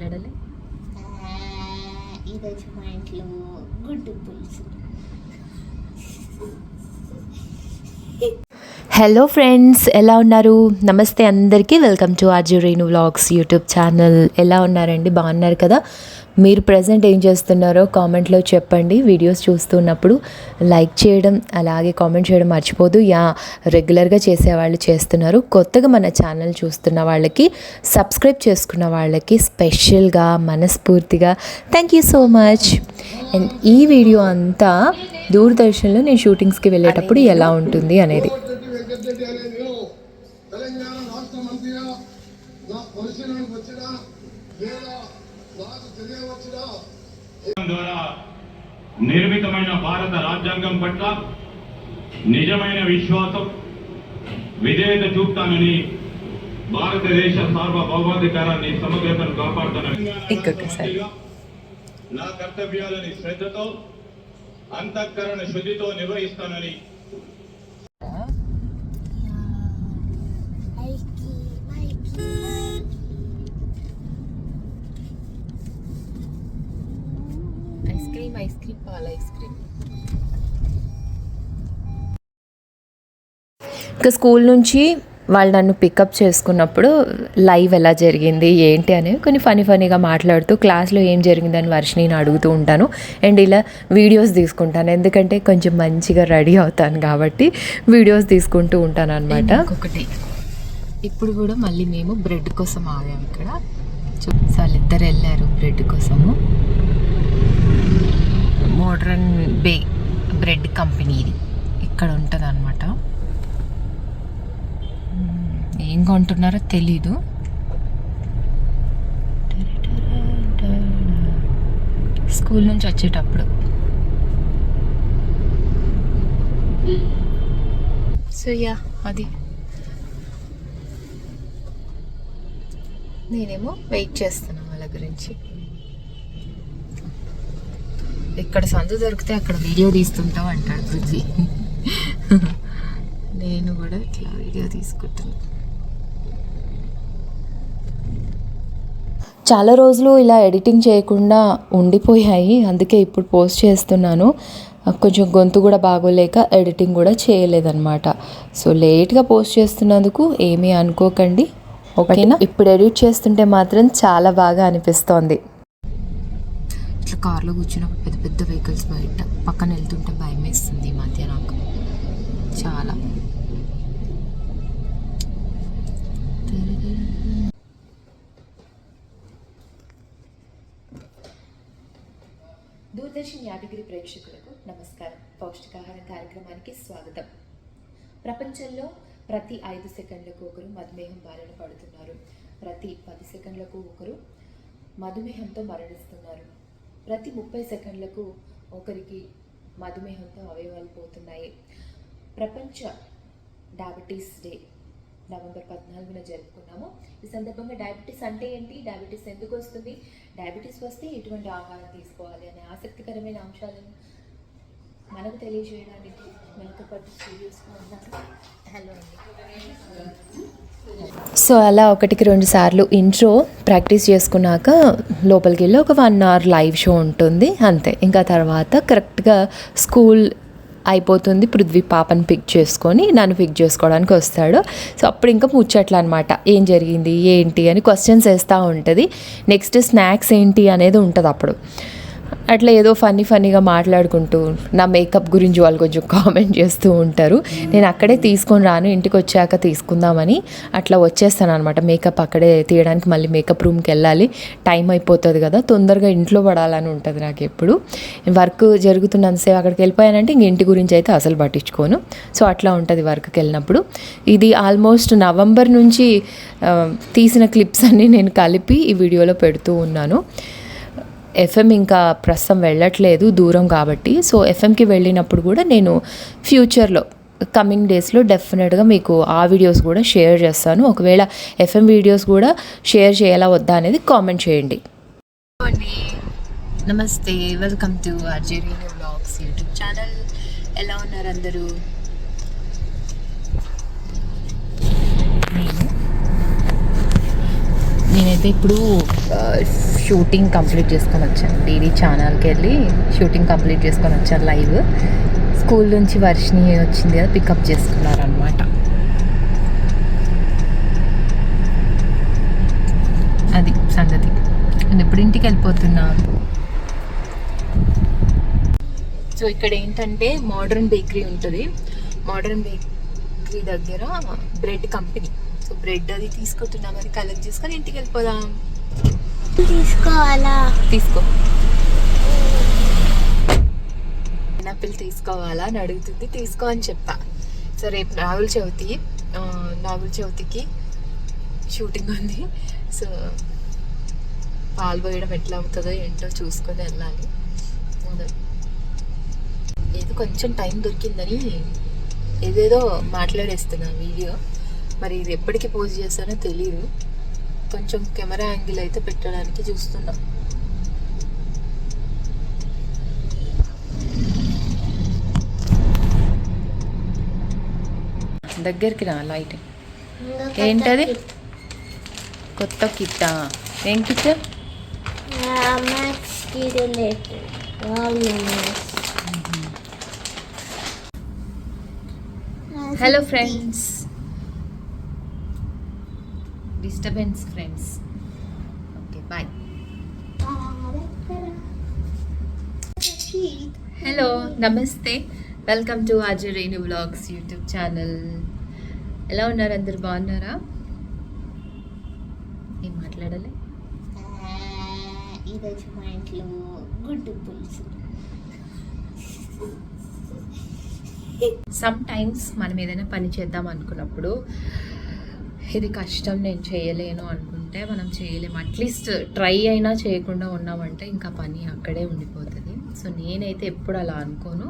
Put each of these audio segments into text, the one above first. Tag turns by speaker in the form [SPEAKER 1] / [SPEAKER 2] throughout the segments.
[SPEAKER 1] మాట్లాడాలి.
[SPEAKER 2] ఈరోజు మా ఇంట్లో గుడ్డు పులుసు.
[SPEAKER 1] హలో ఫ్రెండ్స్ ఎలా ఉన్నారు? నమస్తే అందరికీ. వెల్కమ్ టు ఆర్జీ రేణు వ్లాగ్స్ యూట్యూబ్ ఛానల్. ఎలా ఉన్నారండి? బాగున్నారు కదా? మీరు ప్రజెంట్ ఏం చేస్తున్నారో కామెంట్లో చెప్పండి. వీడియోస్ చూస్తున్నప్పుడు లైక్ చేయడం అలాగే కామెంట్ చేయడం మర్చిపోదు. యా రెగ్యులర్గా చేసేవాళ్ళు చేస్తున్నారు. కొత్తగా మన ఛానల్ చూస్తున్న వాళ్ళకి సబ్స్క్రైబ్ చేసుకున్న వాళ్ళకి స్పెషల్గా మనస్ఫూర్తిగా thank you so much and ఈ వీడియో అంతా దూరదర్శన్లో నేను షూటింగ్స్కి వెళ్ళేటప్పుడు ఎలా ఉంటుంది అనేది.
[SPEAKER 3] తెలంగాణ రాష్ట్ర మంత్రిగా నా పరిశీలనకు వచ్చినా లేదా
[SPEAKER 4] ద్వారా నిర్మితమైన భారత రాజ్యాంగం పట్ల నిజమైన విశ్వాసం విధేయత చూపుతానని భారతదేశ సార్వభౌమాధికారాన్ని సమగ్రతను కాపాడుతానని. నా కర్తవ్యాలని శ్రద్ధతో అంతఃకరణ శుద్ధితో నిర్వహిస్తానని
[SPEAKER 1] ఐస్ క్రీమ్ పాల ఐస్ క్రీమ్. ఇంకా స్కూల్ నుంచి వాళ్ళు నన్ను పికప్ చేసుకున్నప్పుడు లైవ్ ఎలా జరిగింది ఏంటి అని కొన్ని ఫనీ ఫనీగా మాట్లాడుతూ క్లాస్లో ఏం జరిగిందని వర్షిని అడుగుతూ ఉంటాను. అండ్ ఇలా వీడియోస్ తీసుకుంటాను. ఎందుకంటే కొంచెం మంచిగా రెడీ అవుతాను కాబట్టి వీడియోస్ తీసుకుంటూ ఉంటాను అనమాట ఒకటి ఇప్పుడు కూడా మళ్ళీ మేము బ్రెడ్ కోసం ఆగాము ఇక్కడ. వాళ్ళిద్దరు వెళ్ళారు బ్రెడ్ కోసము. మోడ్రన్ బే బ్రెడ్ కంపెనీ ఇది. ఇక్కడ ఉంటుంది అనమాట ఏం కొంటున్నారో తెలీదు. స్కూల్ నుంచి వచ్చేటప్పుడు. సో యా అది. నేనేమో వెయిట్ చేస్తాను వాళ్ళ గురించి. ఇక్కడ సందు దొరికితే అక్కడ వీడియో తీస్తుంటాం అంటాడు పృథ్వీ నేను కూడా ఇట్లా వీడియో తీసుకుంటున్నా. చాలా రోజులు ఇలా ఎడిటింగ్ చేయకుండా ఉండిపోయాయి. అందుకే ఇప్పుడు పోస్ట్ చేస్తున్నాను. కొంచెం గొంతు కూడా బాగోలేక ఎడిటింగ్ కూడా చేయలేదన్నమాట. సో లేట్గా పోస్ట్ చేస్తున్నందుకు ఏమీ అనుకోకండి. ఓకేనా? ఇప్పుడు ఎడిట్ చేస్తుంటే మాత్రం చాలా బాగా అనిపిస్తోంది. ఇట్లా కార్లో కూర్చున్నప్పుడు పెద్ద పెద్ద వెహికల్స్ బయట పక్కన వెళ్తుంటే భయం వేస్తుంది ఈ మధ్య నాకు. చాలా. దూరదర్శన్ యాదగిరి ప్రేక్షకులకు నమస్కారం. పౌష్టికాహార కార్యక్రమానికి స్వాగతం. ప్రపంచంలో ప్రతి ఐదు సెకండ్లకు ఒకరు మధుమేహం బారిన పడుతున్నారు. ప్రతి పది సెకండ్లకు ఒకరు మధుమేహంతో మరణిస్తున్నారు. ప్రతి ముప్పై సెకండ్లకు ఒకరికి మధుమేహంతో అవయవాలు పోతున్నాయి. ప్రపంచ డయాబెటీస్ డే నవంబర్ పద్నాలుగున జరుపుకున్నాము. ఈ సందర్భంగా డయాబెటీస్ అంటే ఏంటి? డయాబెటీస్ ఎందుకు వస్తుంది? డయాబెటీస్ వస్తే ఎటువంటి ఆహారం తీసుకోవాలి అనే ఆసక్తికరమైన అంశాలను మనకు తెలియజేయడానికి వెనుక స్టూడియోస్లో హలో అండి. సో అలా ఒకటికి రెండు సార్లు ఇంట్రో ప్రాక్టీస్ చేసుకున్నాక లోపలికి వెళ్ళి ఒక వన్ అవర్ లైవ్ షో ఉంటుంది అంతే. ఇంకా తర్వాత కరెక్ట్గా స్కూల్ అయిపోతుంది పృథ్వీ పాపని పిక్ చేసుకొని నన్ను పిక్ చేసుకోవడానికి వస్తాడు. సో అప్పుడు ఇంకా ముచ్చట్లు అనమాట ఏం జరిగింది ఏంటి అని క్వశ్చన్స్ వేస్తూ ఉంటుంది. నెక్స్ట్ స్నాక్స్ ఏంటి అనేది ఉంటుంది అప్పుడు. అట్లా ఏదో ఫన్నీ ఫన్నీగా మాట్లాడుకుంటూ నా మేకప్ గురించి వాళ్ళు కొంచెం కామెంట్ చేస్తూ ఉంటారు. నేను అక్కడే తీసుకొని రాను ఇంటికి వచ్చాక తీసుకుందామని అట్లా వచ్చేస్తాను అనమాట మేకప్ అక్కడే తీయడానికి మళ్ళీ మేకప్ రూమ్కి వెళ్ళాలి. టైం అయిపోతుంది కదా తొందరగా ఇంట్లో పడాలని ఉంటుంది నాకు ఎప్పుడు. వర్క్ జరుగుతున్నంతసేపు అక్కడికి వెళ్ళిపోయానంటే ఇంక ఇంటి గురించి అయితే అసలు పట్టించుకోను. సో అట్లా ఉంటుంది వర్క్కి వెళ్ళినప్పుడు. ఇది ఆల్మోస్ట్ నవంబర్ నుంచి తీసిన క్లిప్స్ అన్నీ నేను కలిపి ఈ వీడియోలో పెడుతూ ఉన్నాను. ఎఫ్ఎం ఇంకా ప్రస్తుతం వెళ్ళట్లేదు దూరం కాబట్టి. సో ఎఫ్ఎంకి వెళ్ళినప్పుడు కూడా నేను ఫ్యూచర్లో కమింగ్ డేస్లో డెఫినెట్గా మీకు ఆ వీడియోస్ కూడా షేర్ చేస్తాను. ఒకవేళ ఎఫ్ఎం వీడియోస్ కూడా షేర్ చేయాలా వద్దా అనేది కామెంట్ చేయండి. నమస్తే. వెల్కమ్ టు అర్జేరియన్ బ్లాగ్స్ యూట్యూబ్ ఛానల్ ఎలా ఉన్నారు అందరూ? నేనైతే ఇప్పుడు షూటింగ్ కంప్లీట్ చేసుకొని వచ్చాను. డీడీ ఛానల్కి వెళ్ళి షూటింగ్ కంప్లీట్ చేసుకొని వచ్చాను లైవ్. స్కూల్ నుంచి వర్షిని వచ్చింది కదా పికప్ చేసుకున్నారనమాట అది సంగతి. నేను ఇప్పుడు ఇంటికి వెళ్ళిపోతున్నాను సో ఇక్కడ ఏంటంటే మోడర్న్ బేకరీ ఉంటుంది. మోడర్న్ బేకరీ దగ్గర బ్రెడ్ కంపెనీ సో బ్రెడ్ అది తీసుకుంటున్నాం అది కలెక్ట్ చేసుకొని ఇంటికి వెళ్ళిపోదాం.
[SPEAKER 2] తీసుకోవాలా?
[SPEAKER 1] తీసుకో. పైనాపిల్ తీసుకోవాలా అని అడుగుతుంది తీసుకో అని చెప్పా. సో రేపు నాగుల చవితి నాగుల చవితికి షూటింగ్ ఉంది. సో పాలు పోయడం ఎట్లా అవుతుందో ఏంటో చూసుకొని వెళ్ళాలి. ఏదో కొంచెం టైం దొరికిందని ఏదేదో మాట్లాడేస్తున్నా వీడియో. మరి ఇది ఎప్పటికి పోజ్ చేస్తానో తెలియదు కొంచెం కెమెరా యాంగిల్ అయితే పెట్టడానికి చూస్తున్నా. దగ్గరికి రా లైట్ ఏంటది? కొత్త కిట్టా? ఏం kit? Hello friends disturbance friends okay bye hello నమస్తే welcome to Ajay Renu vlogs YouTube channel ఎలా ఉన్నారు అందరు? బాగున్నారా? ఏం మాట్లాడాలి?
[SPEAKER 2] ఈరోజు మా ఇంట్లో గుడ్డు పులుసు.
[SPEAKER 1] సమ్ టైమ్స్ మనం ఏదైనా పని చేద్దాం అనుకున్నప్పుడు ఇది కష్టం నేను చేయలేను అనుకుంటే మనం చేయలేము. అట్లీస్ట్ ట్రై అయినా చేయకుండా ఉన్నామంటే ఇంకా పని అక్కడే ఉండిపోతుంది. సో నేనైతే ఎప్పుడు అలా అనుకోను.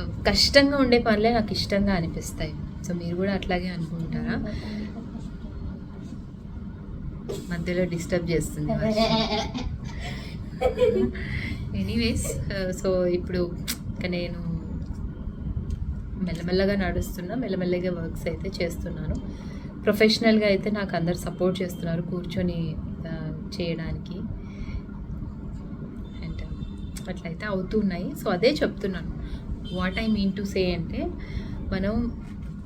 [SPEAKER 1] Uh, కష్టంగా ఉండే పనులే నాకు ఇష్టంగా అనిపిస్తాయి. సో మీరు కూడా అట్లాగే అనుకుంటారా? మధ్యలో డిస్టర్బ్ చేస్తుంది ఎనీవేస్ సో uh, ఇప్పుడు ఇంకా నేను మెల్లమెల్లగా నడుస్తున్నా. మెల్లమెల్లగా వర్క్స్ అయితే చేస్తున్నాను. ప్రొఫెషనల్గా అయితే నాకు అందరు సపోర్ట్ చేస్తున్నారు కూర్చొని చేయడానికి. అండ్ అట్లయితే అవుతున్నాయి సో అదే చెప్తున్నాను. What I mean to say అంటే మనం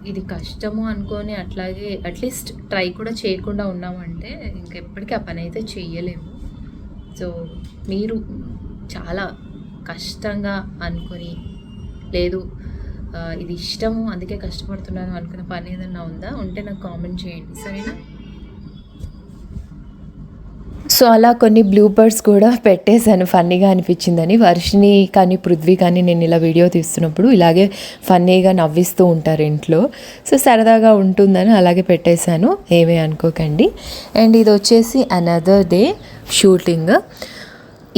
[SPEAKER 1] ఇది కష్టము అనుకొని అట్లాగే అట్లీస్ట్ ట్రై కూడా చేయకుండా ఉన్నామంటే ఇంకెప్పటికీ ఆ పని అయితే చేయలేము సో మీరు చాలా కష్టంగా అనుకొని లేదు ఇది ఇష్టము అందుకే కష్టపడుతున్నాను అనుకున్న పని ఏదన్నా ఉందా? ఉంటే నాకు కామెంట్ చేయండి సరేనా? సో అలా కొన్ని బ్లూపర్స్ కూడా పెట్టేశాను ఫన్నీగా అనిపించిందని. వర్షిని కానీ పృథ్వీ కానీ నేను ఇలా వీడియో తీస్తున్నప్పుడు ఇలాగే ఫన్నీగా నవ్విస్తూ ఉంటారు ఇంట్లో. సో సరదాగా ఉంటుందని అలాగే పెట్టేశాను ఏమీ అనుకోకండి. అండ్ ఇది వచ్చేసి అనదర్ డే షూటింగ్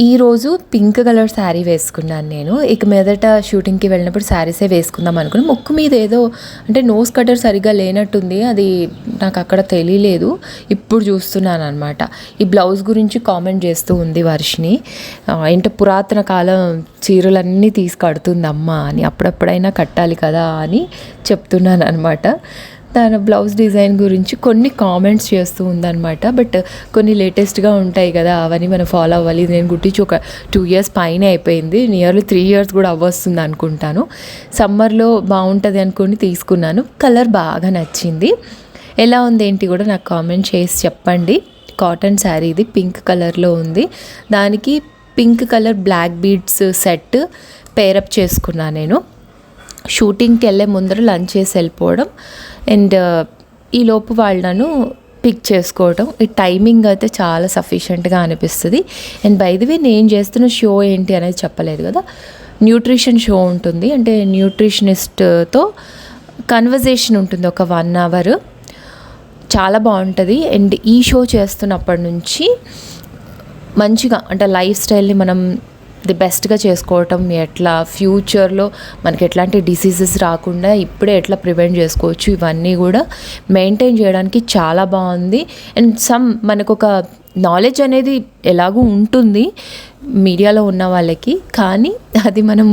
[SPEAKER 1] ఈరోజు పింక్ కలర్ శారీ వేసుకున్నాను నేను. ఇక మీదట షూటింగ్కి వెళ్ళినప్పుడు శారీసే వేసుకుందాం అనుకుని ముక్కు మీద ఏదో అంటే నోస్ కటర్ సరిగ్గా లేనట్టుంది. అది నాకు అక్కడ తెలియలేదు. ఇప్పుడు చూస్తున్నాను అనమాట ఈ బ్లౌజ్ గురించి కామెంట్ చేస్తూ ఉంది వర్షిని ఏంటో పురాతన కాలం చీరలన్నీ తీసుకడుతుందమ్మా అమ్మ అని అప్పుడప్పుడైనా కట్టాలి కదా అని చెప్తున్నాను అనమాట తన బ్లౌజ్ డిజైన్ గురించి కొన్ని కామెంట్స్ చేస్తూ ఉందన్నమాట. బట్ కొన్ని లేటెస్ట్గా ఉంటాయి కదా అవన్నీ మనం ఫాలో అవ్వాలి. నేను గుట్టించి ఒక టూ ఇయర్స్ పైన అయిపోయింది. నియర్లీ త్రీ ఇయర్స్ కూడా అవ్వస్తుంది అనుకుంటాను. సమ్మర్లో బాగుంటుంది అనుకుని తీసుకున్నాను. కలర్ బాగా నచ్చింది. ఎలా ఉంది ఏంటి కూడా నాకు కామెంట్ చేసి చెప్పండి. కాటన్ శారీ ఇది పింక్ కలర్లో ఉంది. దానికి pink colour black beads set pair up చేసుకున్నాను నేను. షూటింగ్కి వెళ్ళే ముందర లంచ్ చేసి వెళ్ళిపోవడం. అండ్ ఈ లోపు వాళ్ళను పిక్ చేసుకోవడం ఈ టైమింగ్ అయితే చాలా సఫిషియెంట్గా అనిపిస్తుంది. అండ్ బై ది వే నేను చేస్తున్న షో ఏంటి అనేది చెప్పలేదు కదా. న్యూట్రిషన్ షో ఉంటుంది. అంటే న్యూట్రిషనిస్ట్తో కన్వర్జేషన్ ఉంటుంది ఒక వన్ అవర్ చాలా బాగుంటుంది. అండ్ ఈ షో చేస్తున్నప్పటి నుంచి మంచిగా అంటే లైఫ్ స్టైల్ని మనం ది బెస్ట్గా చేసుకోవటం ఎట్లా? ఫ్యూచర్లో మనకి ఎట్లాంటి డిసీజెస్ రాకుండా ఇప్పుడే ఎట్లా ప్రివెంట్ చేసుకోవచ్చు? ఇవన్నీ కూడా మెయింటైన్ చేయడానికి చాలా బాగుంది. అండ్ సమ్ మనకు ఒక నాలెడ్జ్ అనేది ఎలాగూ ఉంటుంది మీడియాలో ఉన్న వాళ్ళకి. కానీ అది మనం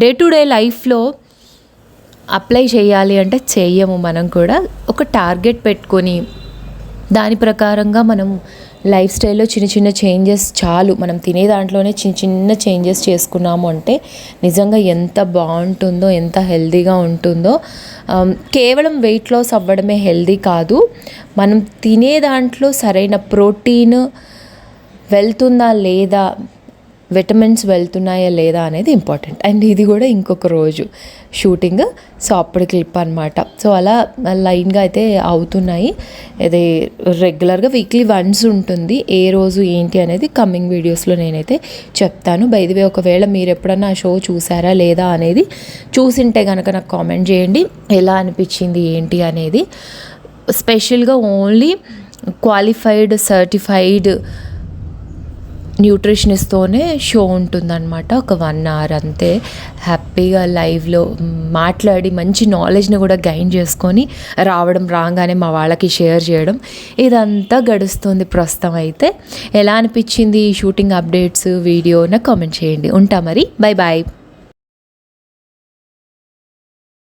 [SPEAKER 1] డే టు డే లైఫ్లో అప్లై చేయాలి అంటే చేయము మనం కూడా. ఒక టార్గెట్ పెట్టుకొని దాని ప్రకారంగా మనం లైఫ్ స్టైల్లో చిన్న చిన్న చేంజెస్ చాలు. మనం తినే దాంట్లోనే చిన్న చిన్న చేంజెస్ చేసుకున్నాము అంటే నిజంగా ఎంత బాగుంటుందో ఎంత హెల్దీగా ఉంటుందో కేవలం వెయిట్ లాస్ అవ్వడమే హెల్దీ కాదు. మనం తినే దాంట్లో సరైన ప్రోటీన్ వెళ్తుందా లేదా విటమిన్స్ వెళ్తున్నాయా లేదా అనేది ఇంపార్టెంట్ అండ్ ఇది కూడా ఇంకొక రోజు. షూటింగ్ సో అప్పుడు క్లిప్ అనమాట సో అలా లైన్గా అయితే అవుతున్నాయి. ఇది రెగ్యులర్గా వీక్లీ వన్స్ ఉంటుంది. ఏ రోజు ఏంటి అనేది కమింగ్ వీడియోస్లో నేనైతే చెప్తాను. బైదివే ఒకవేళ మీరు ఎప్పుడన్నా ఆ షో చూసారా లేదా అనేది చూసింటే కనుక నాకు కామెంట్ చేయండి. ఎలా అనిపించింది ఏంటి అనేది. స్పెషల్గా ఓన్లీ క్వాలిఫైడ్ సర్టిఫైడ్ న్యూట్రిషనిస్ట్తోనే షో ఉంటుందన్నమాట ఒక వన్ అవర్ అంతే. హ్యాపీగా లైవ్లో మాట్లాడి మంచి నాలెడ్జ్ని కూడా గైన్ చేసుకొని రావడం రాగానే మా వాళ్ళకి షేర్ చేయడం ఇదంతా గడుస్తుంది ప్రస్తుతం అయితే. ఎలా అనిపించింది ఈ షూటింగ్ అప్డేట్స్ వీడియో? నాకు కామెంట్ చేయండి. ఉంటా మరి. Bye bye